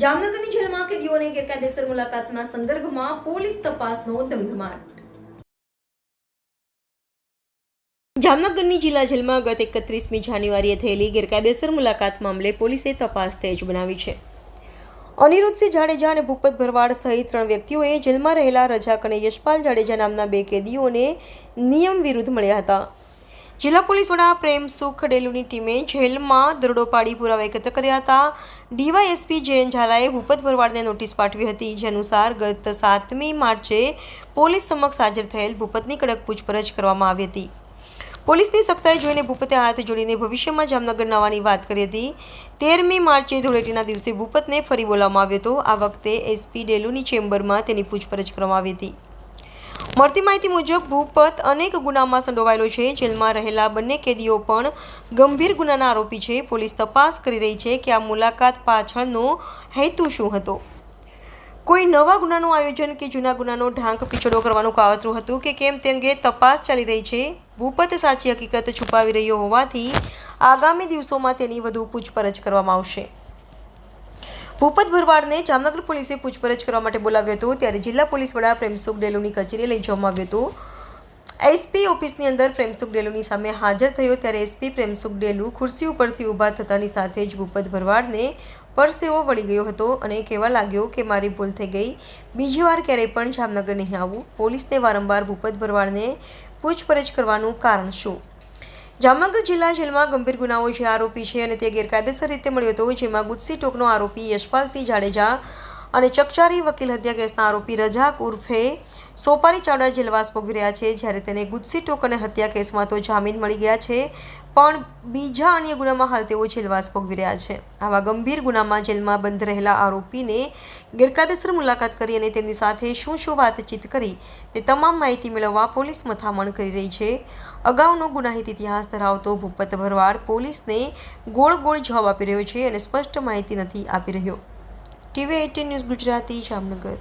જામનગરની જેલમાં કેદીઓને ગેરકાયદેસર મુલાકાતના સંદર્ભમાં પોલીસ તપાસનો ધમધમાટ. જામનગરની જિલ્લા જેલમાં ગત એકત્રીસમી જાન્યુઆરીએ થયેલી ગેરકાયદેસર મુલાકાત મામલે પોલીસે તપાસ તેજ બનાવી છે. અનિરુદ્ધસિંહ જાડેજા અને ભૂપત ભરવાડ સહિત ત્રણ વ્યક્તિઓએ જેલમાં રહેલા રજાક અને યશપાલ જાડેજા નામના બે કેદીઓને નિયમ વિરુદ્ધ મળ્યા હતા. જિલ્લા પોલીસ વડા પ્રેમ સુખ ડેલુની ટીમે જેલમાં દરોડો પાડી પુરાવા એકત્ર કર્યા હતા. ડીવાયએસપી જયંત ઝાલાએ ભૂપત ભરવાડને નોટિસ પાઠવી હતી, જે અનુસાર ગત સાતમી માર્ચે પોલીસ સમક્ષ હાજર થયેલ ભૂપતની કડક પૂછપરછ કરવામાં આવી હતી. પોલીસની સખ્તાઈ જોઈને ભૂપતે હાથ જોડીને ભવિષ્યમાં જામનગર નવાની વાત કરી હતી. તેરમી માર્ચે ધૂળેટીના દિવસે ભૂપતને ફરી બોલાવવામાં આવ્યો હતો. આ વખતે એસપી ડેલુની ચેમ્બરમાં તેની પૂછપરછ કરવામાં આવી હતી. મળતી માહિતી મુજબ, ભૂપત અનેક ગુનામાં સંડોવાયેલો છે. જેલમાં રહેલા બંને કેદીઓ પણ ગંભીર ગુનાના આરોપી છે. પોલીસ તપાસ કરી રહી છે કે આ મુલાકાત પાછળનો હેતુ શું હતો? કોઈ નવા ગુનાનું આયોજન કે જૂના ગુનાનો ઢાંક પીછોડો કરવાનું કાવતરું હતું કે કેમ તે અંગે તપાસ ચાલી રહી છે. ભૂપત સાચી હકીકત છુપાવી રહ્યો હોવાથી આગામી દિવસોમાં તેની વધુ પૂછપરછ કરવામાં આવશે. ભૂપત ભરવાડને જામનગર પોલીસે પૂછપરછ કરવા માટે બોલાવ્યો હતો. ત્યારે જિલ્લા પોલીસ વડા પ્રેમસુખ ડેલુની કચેરીએ લઈ જવામાં આવ્યો હતો. એસપી ઓફિસની અંદર પ્રેમસુખ ડેલુની સામે હાજર થયો. ત્યારે એસપી પ્રેમસુખ ડેલુ ખુરશી ઉપરથી ઊભા થતાની સાથે જ ભૂપત ભરવાડને પરસેવો વળી ગયો હતો અને કહેવા લાગ્યો કે મારી ભૂલ થઈ ગઈ. બીજી વાર ક્યારેય પણ જામનગર નહીં આવું. પોલીસને વારંવાર ભૂપત ભરવાડને પૂછપરછ કરવાનું કારણ શું? જામનગર જિલ્લા જેલમાં ગંભીર ગુનાઓ જે આરોપી છે અને તે ગેરકાયદેસર રીતે મળ્યો હતો, જેમાં ગુજસી ટોકનો આરોપી યશપાલસિંહ જાડેજા અને ચકચારી વકીલ હત્યા કેસના આરોપી રજાક ઉર્ફે સોપારી ચાવડા જેલવાસ ભોગવી રહ્યા છે. જ્યારે તેને ગુજસી ટોક અને હત્યા કેસમાં તો જામીન મળી ગયા છે. પણ બીજા અન્ય ગુનામાં હાલ તેઓ જેલવાસ ભોગવી રહ્યા છે. આવા ગંભીર ગુનામાં જેલમાં બંધ રહેલા આરોપીને ગેરકાયદેસર મુલાકાત કરી અને તેમની સાથે શું શું વાતચીત કરી તે તમામ માહિતી મેળવવા પોલીસ મથામણ કરી રહી છે. અગાઉનો ગુનાહિત ઇતિહાસ ધરાવતો ભૂપત ભરવાડ પોલીસને ગોળ ગોળ જવાબ આપી રહ્યો છે અને સ્પષ્ટ માહિતી નથી આપી રહ્યો. TV eighteen news Gujarati Jamnagar.